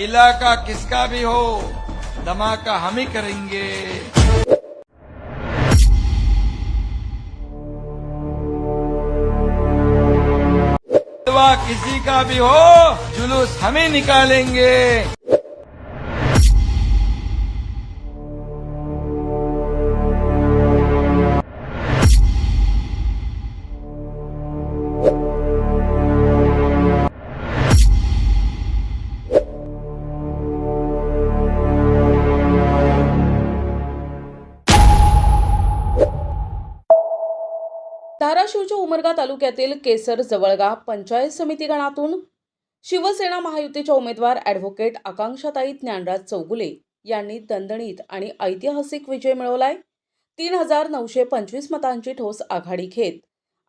इलाका किसका भी हो, धमाका हम ही करेंगे। किसी का भी हो, जुलूस हम ही निकालेंगे। धाराशिवच्या उमरगा तालुक्यातील केसर जवळगा पंचायत समिती गणातून शिवसेना महायुतीच्या उमेदवार ॲडव्होकेट आकांक्षाताई ज्ञानराज चौगुले यांनी दणदणीत आणि ऐतिहासिक विजय मिळवलाय. तीन हजार नऊशे पंचवीस मतांची ठोस आघाडी घेत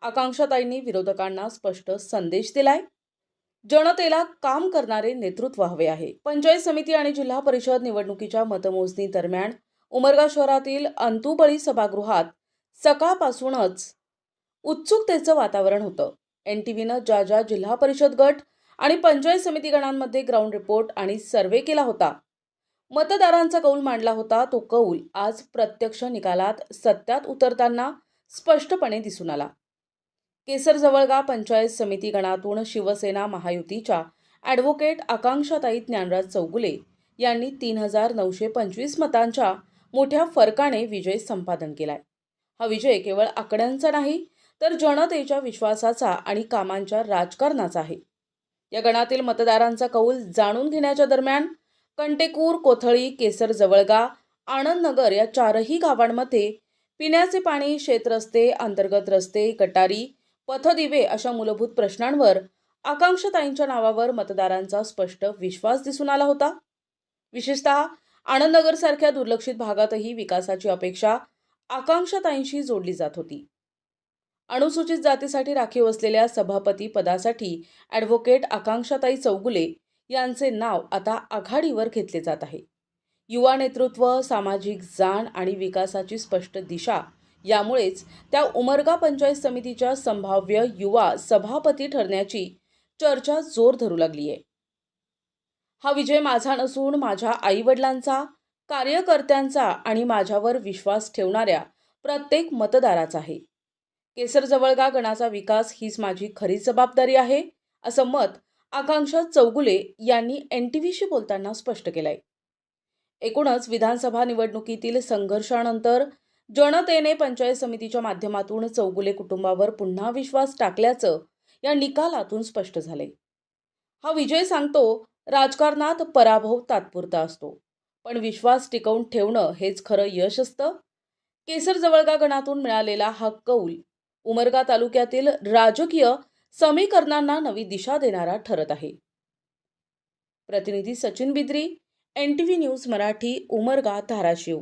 आकांक्षाताईंनी विरोधकांना स्पष्ट संदेश दिलाय. जनतेला काम करणारे नेतृत्व हवे आहे. पंचायत समिती आणि जिल्हा परिषद निवडणुकीच्या मतमोजणी दरम्यान उमरगा शहरातील अंतुबळी सभागृहात सकाळपासूनच उत्सुकतेचं वातावरण होतं. एन टी व्हीनं ज्या ज्या जिल्हा परिषद गट आणि पंचायत समिती गणांमध्ये ग्राउंड रिपोर्ट आणि सर्वे केला होता. मतदारांचा कौल मांडला होता तो कौल आज प्रत्यक्ष निकालात सत्यात उतरताना स्पष्टपणे दिसून आला. केसरजवळगा पंचायत समिती गणातून शिवसेना महायुतीच्या ॲडव्होकेट आकांक्षाताई ज्ञानराज चौगुले यांनी तीन हजार नऊशे पंचवीस मतांच्या मोठ्या फरकाने विजय संपादन केलाय. हा विजय केवळ आकड्यांचा नाही तर जनतेच्या विश्वासाचा आणि कामांच्या राजकारणाचा आहे. या गणातील मतदारांचा कौल जाणून घेण्याच्या दरम्यान कंटेकूर कोथळी केसर जवळगा आनंदनगर या चारही गावांमध्ये पिण्याचे पाणी शेतरस्ते अंतर्गत रस्ते गटारी पथदिवे अशा मूलभूत प्रश्नांवर आकांक्षताईंच्या नावावर मतदारांचा स्पष्ट विश्वास दिसून आला होता. विशेषतः आनंदनगरसारख्या दुर्लक्षित भागातही विकासाची अपेक्षा आकांक्षताईंशी जोडली जात होती. अनुसूचित जातीसाठी राखीव असलेल्या सभापती पदासाठी ॲडव्होकेट आकांक्षाताई चौगुले यांचे नाव आता आघाडीवर घेतले जात आहे. युवा नेतृत्व सामाजिक जाण आणि विकासाची स्पष्ट दिशा यामुळेच त्या उमरगा पंचायत समितीच्या संभाव्य युवा सभापती ठरण्याची चर्चा जोर धरू लागली आहे. हा विजय माझा नसून माझ्या आईवडिलांचा कार्यकर्त्यांचा आणि माझ्यावर विश्वास ठेवणाऱ्या प्रत्येक मतदाराचा आहे. केसरजवळगा गणाचा विकास हीच माझी खरी जबाबदारी आहे असं मत आकांक्षा चौगुले यांनी एन टी व्हीशी बोलताना स्पष्ट केलंय. एकूणच विधानसभा निवडणुकीतील संघर्षानंतर जनतेने पंचायत समितीच्या माध्यमातून चौगुले कुटुंबावर पुन्हा विश्वास टाकल्याचं या निकालातून स्पष्ट झालंय. हा विजय सांगतो राजकारणात पराभव तात्पुरता असतो पण विश्वास टिकवून ठेवणं हेच खरं यश असतं. केसर जवळगा गणातून मिळालेला हा कौल उमरगा तालुक्यातील राजकीय समीकरणांना नवी दिशा देणारा ठरत आहे. प्रतिनिधी Sachin Bidri N T V news Marathi Umarga Dharashiv.